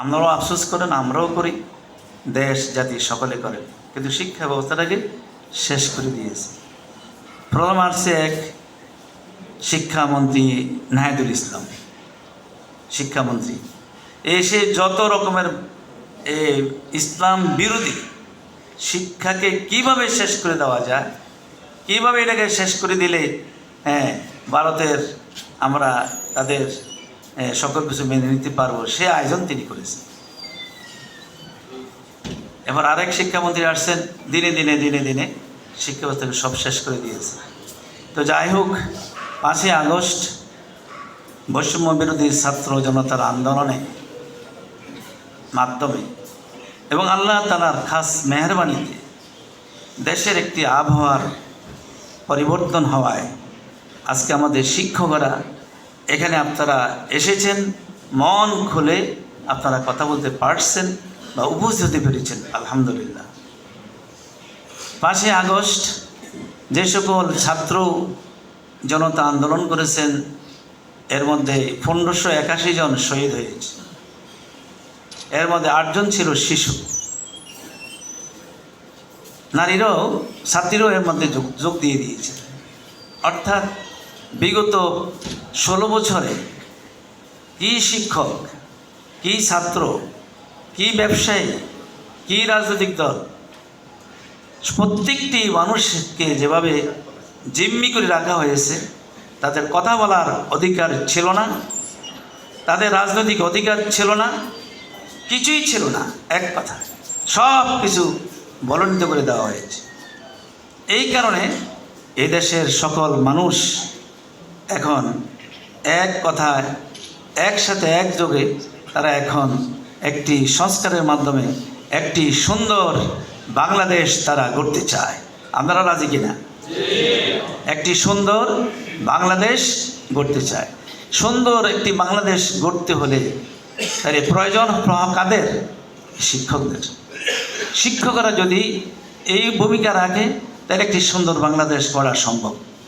আপনারাও আফসোস করেন আমরাও করি। দেশ জাতি সকলে করেন কিন্তু শিক্ষা ব্যবস্থাটাকে শেষ করে দিয়েছে। প্রথম আসছে এক শিক্ষামন্ত্রী নাহিদুল ইসলাম। শিক্ষামন্ত্রী। এসে যত রকমের এ, ইসলাম বিরোধী শিক্ষাকে কীভাবে শেষ করে দেওয়া যায় কীভাবে এটাকে শেষ করে দিলে হ্যাঁ ভারতের আমরা তাদের সকল কিছু মেনে নিতে পারব। সে আয়োজন তিনি করেছেন এবার আরেক শিক্ষামন্ত্রী আসছেন, দিনে দিনে দিনে দিনে শিক্ষা ব্যবস্থাকে সব শেষ করে দিয়েছে। তো যাই হোক, পাঁচই আগস্ট বৈষম্য বিরোধী ছাত্র জনতার আন্দোলনে মাধ্যমে এবং আল্লাহ তালার খাস মেহরবানিতে দেশের একটি আবহাওয়ার পরিবর্তন হওয়ায় আজকে আমাদের শিক্ষকরা এখানে আপনারা এসেছেন, মন খুলে আপনারা কথা বলতে পারছেন বা উপস্থিত হতে পেরেছেন, আলহামদুলিল্লাহ। পাঁচই আগস্ট যে সকল ছাত্র জনতা আন্দোলন করেছেন, এর মধ্যে পনেরোশো একাশি জন শহীদ হয়েছে। এর মধ্যে আটজন ছিল শিশু। নারীরাও ছাত্রীরাও এর মধ্যে যোগ দিয়ে দিয়েছে। অর্থাৎ বিগত ষোলো বছরে কী শিক্ষক, কী ছাত্র, কী ব্যবসায়ী, কী রাজনৈতিক দল? প্রত্যেকটি মানুষকে যেভাবে জিম্মি করে রাখা হয়েছে, তাদের কথা বলার অধিকার ছিল না, তাদের রাজনৈতিক অধিকার ছিল না, কিছুই ছিল না, এক কথা। সব কিছু বলনিত করে দেওয়া হয়েছে। এই কারণে এদেশের সকল মানুষ এখন এক কথায়, একসাথে একযোগে তারা এখন একটি সংস্কারের মাধ্যমে একটি সুন্দর বাংলাদেশ তারা গড়তে চায়। আপনারা রাজি কিনা? একটি সুন্দর বাংলাদেশ গড়তে চায়। সুন্দর একটি বাংলাদেশ গড়তে হলে তাহলে প্রয়োজন প্র- কাদের? শিক্ষকদের। শিক্ষকরা যদি এই ভূমিকা রাখে, তাহলে একটি সুন্দর বাংলাদেশ গড়া সম্ভব।